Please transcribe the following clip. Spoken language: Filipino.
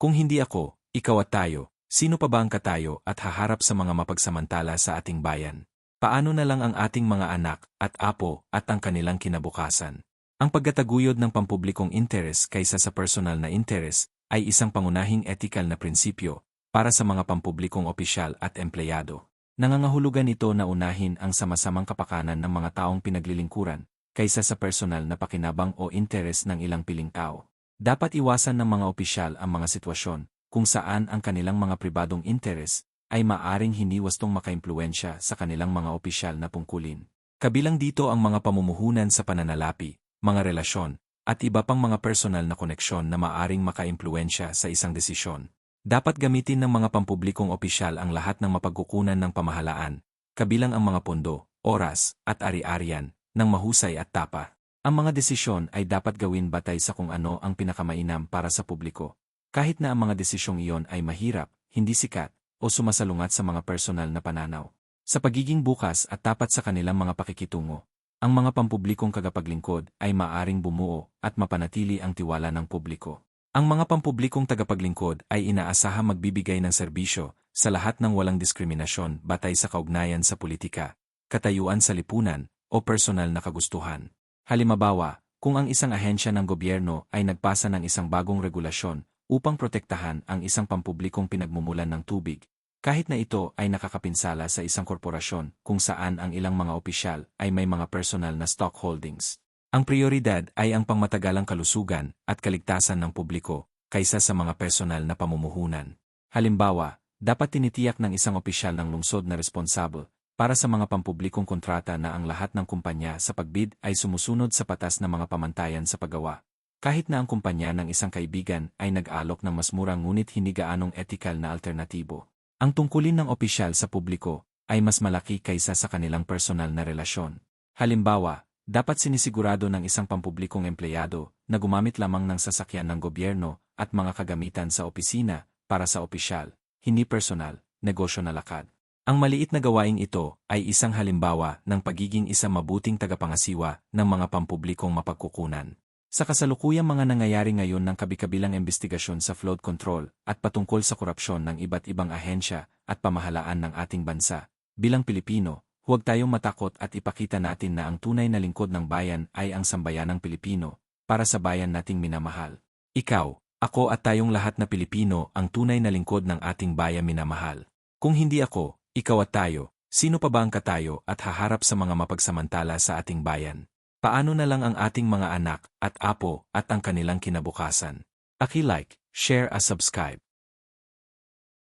Kung hindi ako, ikaw at tayo, sino pa ba ang katayo at haharap sa mga mapagsamantala sa ating bayan? Paano na lang ang ating mga anak at apo at ang kanilang kinabukasan? Ang pagkataguyod ng pampublikong interes kaysa sa personal na interes ay isang pangunahing etikal na prinsipyo para sa mga pampublikong opisyal at empleyado. Nangangahulugan ito na unahin ang sama-samang kapakanan ng mga taong pinaglilingkuran kaysa sa personal na pakinabang o interes ng ilang piling tao. Dapat iwasan ng mga opisyal ang mga sitwasyon kung saan ang kanilang mga pribadong interes ay maaring hindi wastong makaimpluensya sa kanilang mga opisyal na pungkulin. Kabilang dito ang mga pamumuhunan sa pananalapi, mga relasyon, at iba pang mga personal na koneksyon na maaring makaimpluensya sa isang desisyon. Dapat gamitin ng mga pampublikong opisyal ang lahat ng mapagkukunan ng pamahalaan, kabilang ang mga pondo, oras, at ari-arian, ng mahusay at tapa. Ang mga desisyon ay dapat gawin batay sa kung ano ang pinakamainam para sa publiko. Kahit na ang mga desisyong iyon ay mahirap, hindi sikat, o sumasalungat sa mga personal na pananaw. Sa pagiging bukas at tapat sa kanilang mga pakikitungo, ang mga pampublikong kagapaglingkod ay maaring bumuo at mapanatili ang tiwala ng publiko. Ang mga pampublikong tagapaglingkod ay inaasahang magbibigay ng serbisyo sa lahat ng walang diskriminasyon batay sa kaugnayan sa politika, katayuan sa lipunan, o personal na kagustuhan. Halimbawa, kung ang isang ahensya ng gobyerno ay nagpasa ng isang bagong regulasyon upang protektahan ang isang pampublikong pinagmumulan ng tubig, kahit na ito ay nakakapinsala sa isang korporasyon kung saan ang ilang mga opisyal ay may mga personal na stock holdings. Ang prioridad ay ang pangmatagalang kalusugan at kaligtasan ng publiko kaysa sa mga personal na pamumuhunan. Halimbawa, dapat tinitiyak ng isang opisyal ng lungsod na responsable para sa mga pampublikong kontrata na ang lahat ng kumpanya sa pagbid ay sumusunod sa patas na mga pamantayan sa paggawa. Kahit na ang kumpanya ng isang kaibigan ay nag-alok ng mas murang ngunit hindi gaanong etikal na alternatibo. Ang tungkulin ng opisyal sa publiko ay mas malaki kaysa sa kanilang personal na relasyon. Halimbawa, dapat sinisigurado ng isang pampublikong empleyado na gumamit lamang ng sasakyan ng gobyerno at mga kagamitan sa opisina para sa opisyal, hindi personal, negosyo na lakad. Ang maliit na gawaing ito ay isang halimbawa ng pagiging isang mabuting tagapangasiwa ng mga pampublikong mapagkukunan. Sa kasalukuyang mga nangyayari ngayon ng kabikabilang investigasyon sa flood control at patungkol sa korupsyon ng iba't ibang ahensya at pamahalaan ng ating bansa, bilang Pilipino, Huwag tayong matakot at ipakita natin na ang tunay na lingkod ng bayan ay ang sambayanang Pilipino, para sa bayan nating minamahal. Ikaw, ako at tayong lahat na Pilipino ang tunay na lingkod ng ating bayan minamahal. Kung hindi ako, ikaw at tayo, sino pa ba ang katayo at haharap sa mga mapagsamantala sa ating bayan? Paano na lang ang ating mga anak at apo at ang kanilang kinabukasan? Aki-like, share at subscribe.